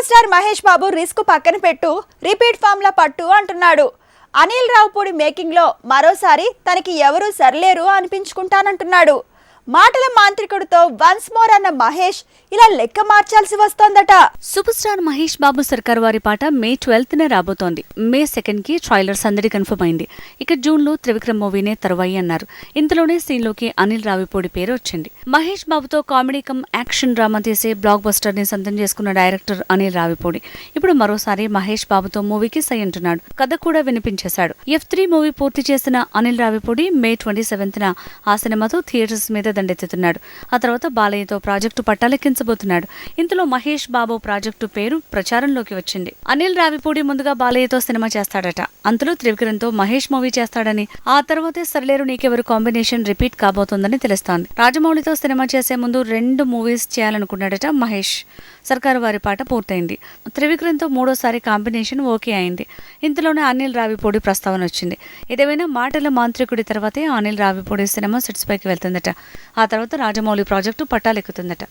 Super star Mahesh Babu risk పక్కన పెట్టు repeat form పట్టు అంటున్నాడు. అనిల్ రావుపూడి మేకింగ్లో మరోసారి తనకి ఎవరూ సరిలేరు అనిపించుకుంటానంటున్నాడు. మాటల మాంత్రికుడితో వన్స్ మోర్ అన్న మహేష్ ఇలా లెక్క మార్చాల్సి వస్తోందట. Super star Mahesh Babu Sarkar Vaari Paata May twelfth నే రాబోతోంది. మే సెకండ్కి ట్రైలర్ సందడి కన్ఫర్మ్ అయింది. ఇక జూన్లో త్రివిక్రమ్ మూవీనే తరువాయి అన్నారు. ఇంతలోనే సీన్లోకి అనిల్ రావిపూడి పేరు వచ్చింది. మహేష్ బాబుతో కామెడీ కమ్ యాక్షన్ డ్రామా తీసే బ్లాక్ బస్టర్ని సొంతం చేసుకున్న డైరెక్టర్ అనిల్ రావిపూడి. ఇప్పుడు మరోసారి మహేష్ బాబుతో మూవీకి సై అంటున్నాడు. కథ కూడా వినిపించేశాడు. ఎఫ్ త్రీ మూవీ పూర్తి చేసిన Anil Ravipudi May twenty seventh ఆ సినిమాతో థియేటర్స్ మీద దండెత్తుతున్నాడు. ఆ తర్వాత బాలయ్యతో ప్రాజెక్టు పట్టాలెక్కించబోతున్నాడు. ఇంతలో మహేష్ బాబు ప్రాజెక్టు పేరు ప్రచారంలోకి వచ్చింది. అనిల్ రావిపూడి ముందుగా బాలయ్యతో సినిమా చేస్తాడట. అంతలో త్రివిక్రమ్తో మహేష్ మూవీ చేస్తాడని ఆ తర్వాతే సరిలేరు నీకెవరు కాంబినేషన్ రిపీట్ కాబోతోందని తెలుస్తోంది. రాజమౌళితో సినిమా చేసే ముందు రెండు మూవీస్ చేయాలనుకున్నాడట మహేష్. సర్కారు వారి పాట పూర్తయింది. త్రివిక్రమ్తో మూడోసారి కాంబినేషన్ ఓకే అయింది. ఇంతలోనే అనిల్ రావిపూడి ప్రస్తావన వచ్చింది. ఏదేమైనా మాటల మాంత్రికుడి తర్వాతే అనిల్ రావిపూడి సినిమా సెట్స్ పైకి వెళ్తుందట. ఆ తర్వాత రాజమౌళి ప్రాజెక్టు పట్టాలెక్కుతుందట.